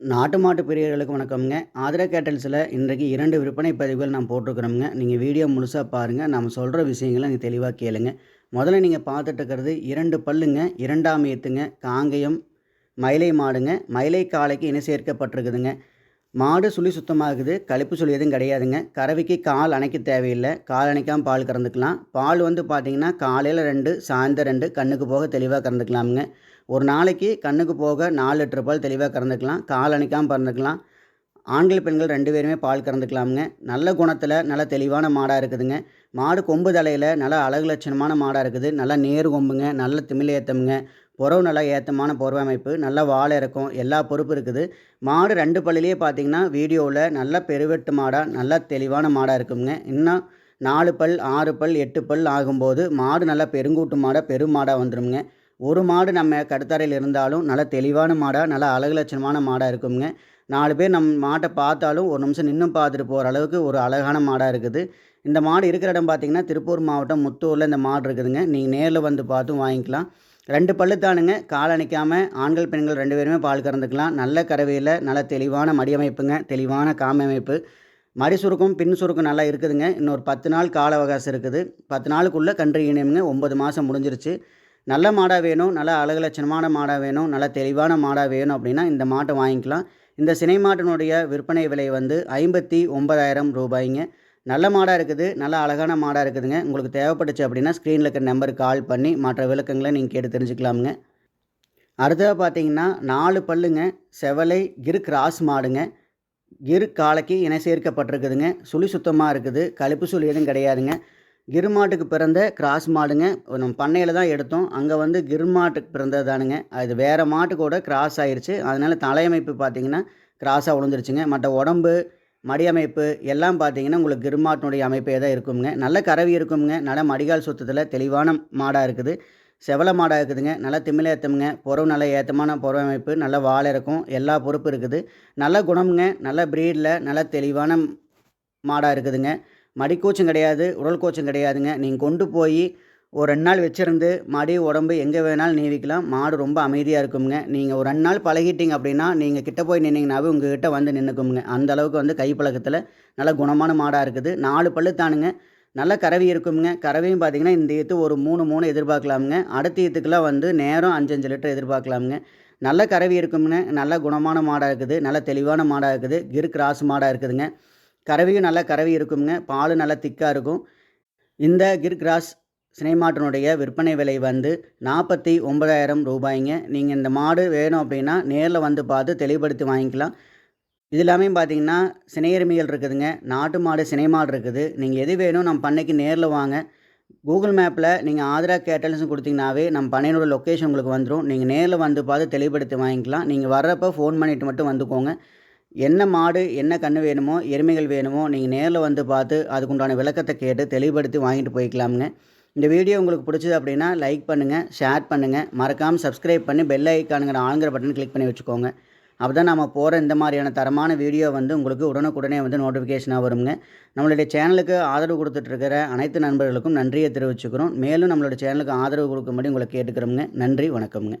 நாட்டு மாட்டு பிரியர்களுக்கு வணக்கம்ங்க. ஆதிரா கேட்டல்ஸில் இன்றைக்கு இரண்டு விற்பனை பதிவுகள் நான் போட்டிருக்கிறோம்ங்க. நீங்கள் வீடியோ முழுசாக பாருங்கள் நம்ம சொல்கிற விஷயங்களை நீங்கள் தெளிவாக கேளுங்க. முதல்ல நீங்கள் பார்த்துட்டு இருக்கிறது இரண்டு பல்லுங்க இரண்டாம் ஏத்துங்க காங்கயம் மயிலை மாடுங்க. மயிலை காலைக்கு இணை சேர்க்கப்பட்டிருக்குதுங்க. மாடு சுழி சுத்தமாகுது கழிப்பு சுழி எதுவும் கிடையாதுங்க. கறவைக்கு கால் அணைக்க தேவையில்லை. கால் அணைக்காமல் பால் கறந்துக்கலாம். பால் வந்து பார்த்திங்கன்னா காலையில் ரெண்டு சாயந்தரம் ரெண்டு கண்ணுக்கு போக தெளிவாக கறந்துக்கலாமுங்க. ஒரு நாளைக்கு கண்ணுக்கு போக நாலு லிட்டர் பால் தெளிவாக கறந்துக்கலாம். கால் அணைக்காமல் பறந்துக்கலாம். ஆண்கள் பெண்கள் ரெண்டு பேருமே பால் கறந்துக்கலாமுங்க. நல்ல குணத்தில் நல்ல தெளிவான மாடாக இருக்குதுங்க. மாடு கொம்பு தலையில் நல்ல அழகு லட்சணமான மாடாக இருக்குது. நல்லா நேர் கொம்புங்க. நல்ல திமிழ் ஏற்றமுங்க புறவு நல்லா ஏற்றமான போர்வை அமைப்பு நல்லா வாழை இருக்கும் எல்லா பொறுப்பு இருக்குது. மாடு ரெண்டு பள்ளிலேயே பார்த்தீங்கன்னா வீடியோவில் நல்ல பெருவெட்டு மாடாக நல்லா தெளிவான மாடாக இருக்குங்க. இன்னும் நாலு பல் ஆறு பல் எட்டு பல் ஆகும்போது மாடு நல்லா பெருங்கூட்டு மாடாக பெரும் மாடாக வந்துடும்ங்க ஒரு மாடு நம்ம கடுத்தறையில் இருந்தாலும் நல்ல தெளிவான மாடாக நல்ல அழகு லட்சணமான மாடாக இருக்குங்க. நாலு பேர் நம் மாட்டை பார்த்தாலும் ஒரு நிமிஷம் நின்று பார்த்துட்டு போகிற அளவுக்கு ஒரு அழகான மாடாக இருக்குது. இந்த மாடு இருக்கிற இடம் பார்த்திங்கன்னா திருப்பூர் மாவட்டம் முத்தூரில் இந்த மாடு இருக்குதுங்க. நீங்கள் நேரில் வந்து பார்த்தும் வாங்கிக்கலாம். ரெண்டு பல்லு தானுங்க. கால் அணைக்காமல் ஆண்கள் பெண்கள் ரெண்டு பேருமே பால் கறந்துக்கலாம். நல்ல கறவையில் நல்ல தெளிவான மடியமைப்புங்க தெளிவான காமமைப்பு மடி சுருக்கம் பின் சுருக்கம் நல்லா இருக்குதுங்க. இன்னொரு பத்து நாள் கால அவகாசம் இருக்குது. பத்து நாளுக்குள்ளே கன்று இணையமுங்க ஒம்பது மாதம் முடிஞ்சிருச்சு. நல்ல மாடாக வேணும். நல்ல அழகு லட்சணமான மாடாக வேணும். நல்ல தெளிவான மாடாக வேணும் அப்படின்னா இந்த மாட்டை வாங்கிக்கலாம். இந்த சினை மாட்டினுடைய விற்பனை விலை வந்து ஐம்பத்தி ஒன்பதாயிரம் ரூபாய்ங்க. நல்ல மாடாக இருக்குது நல்ல அழகான மாடாக இருக்குதுங்க. உங்களுக்கு தேவைப்பட்டுச்சு அப்படின்னா ஸ்க்ரீனில் இருக்கிற நம்பருக்கு கால் பண்ணி மற்ற விளக்கங்களை நீங்கள் கேட்டு தெரிஞ்சுக்கலாமுங்க. அடுத்ததாக பார்த்தீங்கன்னா நாலு பல்லுங்க செவலை கிரு கிராஸ் மாடுங்க. கிரு காலைக்கு இணை சேர்க்கப்பட்டிருக்குதுங்க. சுழி சுத்தமாக இருக்குது கழுப்பு சுழி எதுவும் கிடையாதுங்க. கிருமாட்டுக்கு பிறந்த கிராஸ் மாடுங்க நம்ம பண்ணையில் தான் எடுத்தோம். அங்கே வந்து கிருமாட்டுக்கு பிறந்தது தானுங்க. அது வேறு மாட்டு கூட கிராஸ் ஆயிடுச்சு அதனால் தலையமைப்பு பார்த்திங்கன்னா கிராஸாக விழுந்துருச்சுங்க மற்ற உடம்பு மடி அமைப்பு எல்லாம் பார்த்தீங்கன்னா உங்களுக்கு கிருமாட்டினுடைய அமைப்பே தான் இருக்குங்க. நல்ல கறவி இருக்குங்க. நல்ல மடிகால் சுத்தத்தில் தெளிவான மாடாக இருக்குது. செவல மாடாக இருக்குதுங்க. நல்லா திமிழேத்தமுங்க புறவு நல்ல ஏற்றமான புறவு அமைப்பு. நல்ல வாழை இருக்கும் எல்லா பொறுப்பு இருக்குது. நல்ல குணமுங்க. நல்ல ப்ரீடில் நல்ல தெளிவான மாடாக இருக்குதுங்க. மடிக்கூச்சும் கிடையாது. உடல் கூச்சம் கிடையாதுங்க. நீங்கள் கொண்டு போய் ஒரு ரெண்டு நாள் வச்சுருந்து மடி உடம்பு எங்கே வேணாலும் நீவிக்கலாம். மாடு ரொம்ப அமைதியாக இருக்குங்க நீங்கள் ஒரு ரெண்டு நாள் பழகிட்டீங்க அப்படின்னா நீங்கள் கிட்ட போய் நின்னீங்கனாவே உங்கள் கிட்டே வந்து நின்றுக்குங்க அந்த அளவுக்கு வந்து கைப்பழக்கத்தில் நல்ல குணமான மாடாக இருக்குது. நாலு பல்லு தானுங்க. நல்ல கறவி இருக்குங்க கறவையும் பார்த்தீங்கன்னா இந்த ஈத்து ஒரு மூணு மூணு எதிர்பார்க்கலாமுங்க. அடுத்த ஈத்துக்கெலாம் வந்து நேரம் அஞ்சஞ்சு லிட்டர் எதிர்பார்க்கலாமுங்க. நல்ல கறவி இருக்குங்க நல்ல குணமான மாடாக இருக்குது. நல்ல தெளிவான மாடாக இருக்குது. கிரு கிராஸ் மாடாக இருக்குதுங்க. கறவையும் நல்ல கறவி இருக்குங்க பால் நல்லா திக்காக இருக்கும். இந்த கிர் கிராஸ் சினைமாட்டினுடைய விற்பனை விலை வந்து நாற்பத்தி ஒன்பதாயிரம் ரூபாய்ங்க. நீங்கள் இந்த மாடு வேணும் அப்படின்னா நேரில் வந்து பார்த்து தெளிவுபடுத்தி வாங்கிக்கலாம். இது எல்லாமே பார்த்தீங்கன்னா சினையருமைகள் இருக்குதுங்க. நாட்டு மாடு சினை மாடு இருக்குது. நீங்கள் எது வேணும் நம்ம பண்ணைக்கு நேரில் வாங்க. கூகுள் மேப்பில் நீங்கள் ஆதரா கேட்டல்ஸ் கொடுத்தீங்கனாவே நம்ம பண்ணையினோட லொக்கேஷன் உங்களுக்கு வந்துடும் நீங்கள் நேரில் வந்து பார்த்து தெளிவுபடுத்தி வாங்கிக்கலாம். நீங்கள் வர்றப்போ ஃபோன் பண்ணிவிட்டு மட்டும் வந்துக்கோங்க. என்ன மாடு என்ன கன்று வேணுமோ எருமைகள் வேணுமோ நீங்கள் நேரில் வந்து பார்த்து அதுக்குண்டான விளக்கத்தை கேட்டு தெளிவுபடுத்தி வாங்கிட்டு போய்க்கலாமுங்க. இந்த வீடியோ உங்களுக்கு பிடிச்சது அப்படின்னா லைக் பண்ணுங்கள் ஷேர் பண்ணுங்கள் மறக்காமல் சப்ஸ்கிரைப் பண்ணி பெல் ஐக்கானுங்கிற ஆளுங்கிற பட்டன் கிளிக் பண்ணி வச்சுக்கோங்க. அப்போ தான் நம்ம போகிற இந்த மாதிரியான தரமான வீடியோ வந்து உங்களுக்கு உடனுக்குடனே வந்து நோட்டிஃபிகேஷனாக வருங்க. நம்மளுடைய சேனலுக்கு ஆதரவு கொடுத்துட்ருக்கிற அனைத்து நண்பர்களுக்கும் நன்றியை தெரிவிச்சுக்கிறோம். மேலும் நம்மளுடைய சேனலுக்கு ஆதரவு கொடுக்கும்படி உங்களை கேட்டுக்கிறோங்க நன்றி வணக்கம்ங்க.